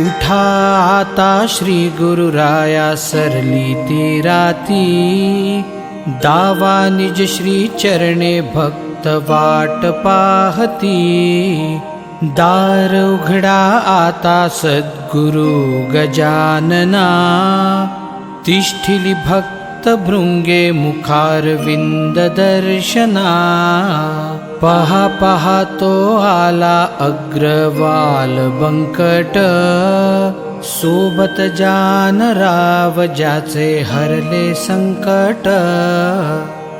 आता श्री गुरुराया सरली ती राती दावा निज श्री चरणे भक्त वाट पाहती। दार उघडा आता सद्गुरु गजानना। तिष्ठिली भक्त भृंगे मुखारविंद दर्शना पहा पहा तो आला अग्रवाल बंकट सोबत जान राव ज्याचे हरले संकट.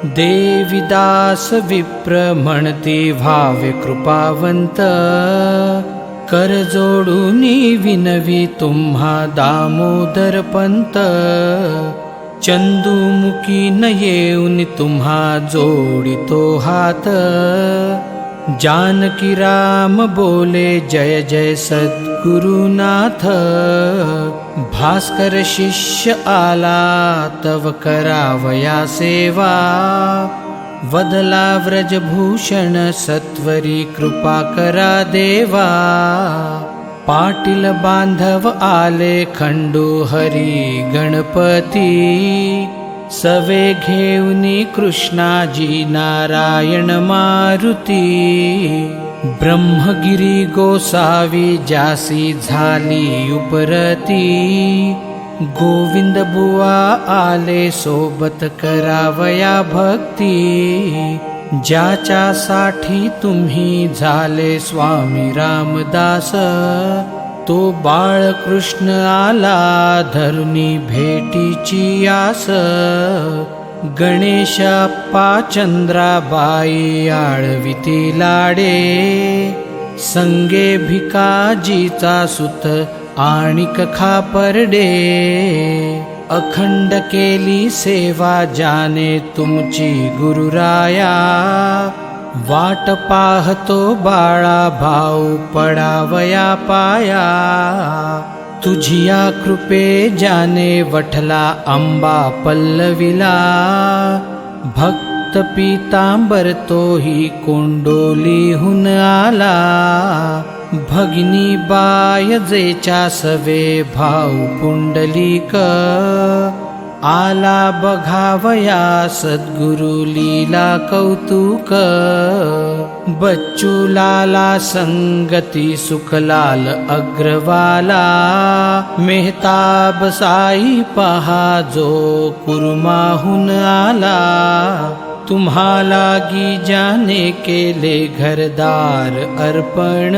देविदास विप्र म्हणती भावे कृपावंत कर जोडून विनवी तुम्हा दामोदर पंत. चंदुमुखी न येऊन तुम्हा जोडितो हात जानकी राम बोले जय जय सद्गुरुनाथ। भास्कर शिष्य आला तव करावया सेवा। वदला व्रजभूषण सत्वरी कृपा करा देवा पाटील बांधव आले खंडू हरी गणपती। सवे घेऊनी कृष्णाजी नारायण मारुती। ब्रह्मगिरी गोसावी जासी झाली उपरती। गोविंद बुवा आले सोबत करावया भक्ती ज्याच्यासाठी तुम्ही झाले स्वामी रामदास तो बाळकृष्ण आला धरुणी भेटीची आस. गणेशप्पा चंद्राबाई आळविती लाडे संगे भिकाजीचा सुत आणिक खापर्डे. अखंड केली सेवा जाने तुमची गुरुराया. वाट पाहतो बाळा भाऊ पडावया पाया. तुझिया कृपे जाने वठला आंबा पल्लविला. भक्त पितांबर तोही कोंडोलीहून आला. भगिनी बाय जेच्या सवे भाऊ पुंडलिक आला बघावया सद्गुरु लीला कौतुक बच्चूलाला संगती सुखलाल अग्रवाला मेहताब साई पहा जो कुर्माहून आला तुम्हाला गी जाने केले घरदार अर्पण।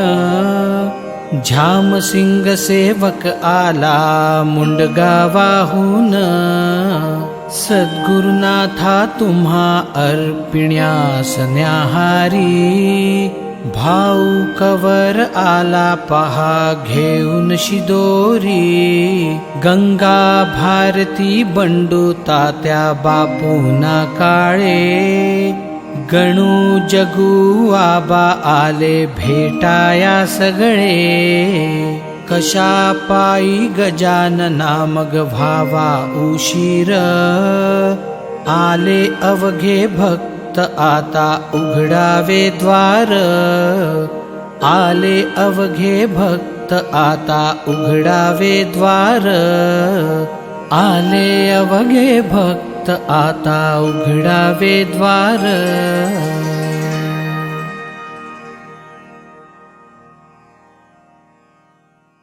झाम सिंग सेवक आला मुंडगावाहून सद्गुरुनाथा तुम्हा अर्पिण्यास न्याहारी भाऊ कवर आला पहा घेऊन शिदोरी. गंगा भारती बंडू तात्या बापूना काळे. गणू जगू आबा आले भेटाया सगळे. कशा पायी गजानना मग भावा उशीर. आले अवघे भक्त आता उघडावे द्वार आले अवघे भक्त आता उघडावे द्वार आले अवघे भक्त आता उघडावे द्वार